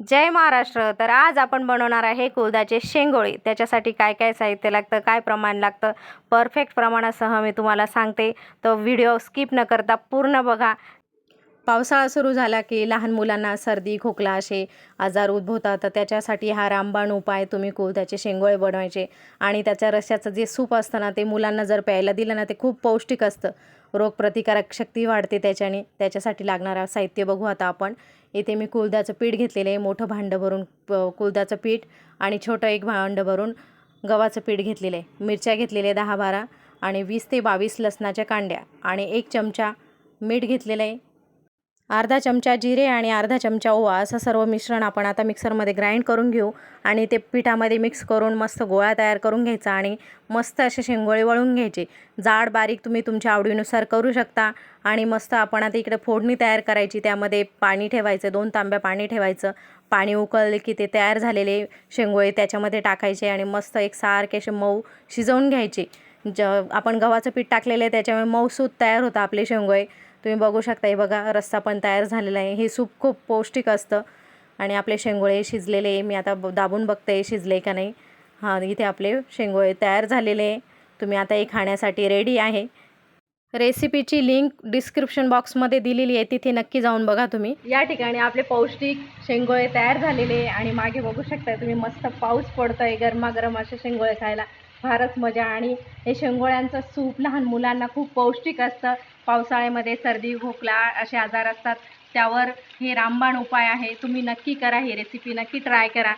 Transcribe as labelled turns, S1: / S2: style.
S1: जय महाराष्ट्र. तर आज आपण बनवणार आहे कुळदाचे शेंगोळे. त्याच्यासाठी काय काय साहित्य लागतं काय प्रमाण लागतं परफेक्ट प्रमाणासह मी तुम्हाला सांगते. तर व्हिडिओ स्किप न करता पूर्ण बघा. पावसाळा सुरू झाला की लहान मुलांना सर्दी खोकला असे आजार उद्भवतात. तर त्याच्यासाठी हा रामबाण उपाय तुम्ही कुळदाचे शेंगोळे बनवायचे. आणि त्याच्या रश्याचं जे सूप असतं ना ते मुलांना जर प्यायला दिलं ना ते खूप पौष्टिक असतं. रोगप्रतिकारक शक्ती वाढते त्याच्याने त्याच्यासाठी लागणारा साहित्य बघू. आता आपण इथे मी कुळदाचं पीठ घेतलेलं आहे. मोठं भांडं भरून प- कुळदाचं पीठ आणि छोटं एक भांडं भरून गव्हाचं पीठ घेतलेलं आहे. मिरच्या घेतलेल्या आहे दहा बारा आणि वीस ते बावीस लसणाच्या कांड्या आणि एक चमचा मीठ घेतलेलं आहे. अर्धा चमचा जिरे आणि अर्धा चमचा ओवा असं सर्व मिश्रण आपण आता मिक्सरमध्ये ग्राइंड करून घेऊ. आणि ते पिठामध्ये मिक्स करून मस्त गोळा तयार करून घ्यायचा आणि मस्त असे शेंगोळे वळून घ्यायचे. जाड बारीक तुम्ही तुमच्या आवडीनुसार करू शकता. आणि मस्त आपण आता इकडे फोडणी तयार करायची त्यामध्ये पाणी ठेवायचं दोन तांब्या पाणी ठेवायचं. पाणी उकळले की ते तयार झालेले शेंगोळे त्याच्यामध्ये टाकायचे आणि मस्त एक सारखे असे मऊ शिजवून घ्यायचे. ज आपण गव्हाचं पीठ टाकलेलं आहे त्याच्यामुळे मऊसूत तयार होतं आपले शेंगोळे. तुम्ही बघू शकता हे बघा रस्सा पण तयार झालेला आहे. हे सूप खूप पौष्टिक असतं. आणि आपले शेंगोळे शिजलेले मी आता दाबून बघते शिजले का नाही. हां इथे आपले शेंगोळे तयार झालेले आहे. तुम्ही आता हे खाण्यासाठी रेडी आहे. रेसिपीची लिंक डिस्क्रिप्शन बॉक्समध्ये दिलेली आहे. तिथे नक्की जाऊन बघा तुम्ही. या ठिकाणी आपले पौष्टिक शेंगोळे तयार झालेले आहे. आणि मागे बघू शकता तुम्ही मस्त पाऊस पडतोय गरमागरम असे शेंगोळे खायला. फारच मजा आणि हे शेंगोळ्यांचं सूप लहान मुलांना खूप पौष्टिक असतं. पावसाळ्यामध्ये सर्दी खोकला असे आजार असतात. त्यावर हे रामबाण उपाय आहे. तुम्ही नक्की करा ही रेसिपी नक्की ट्राय करा.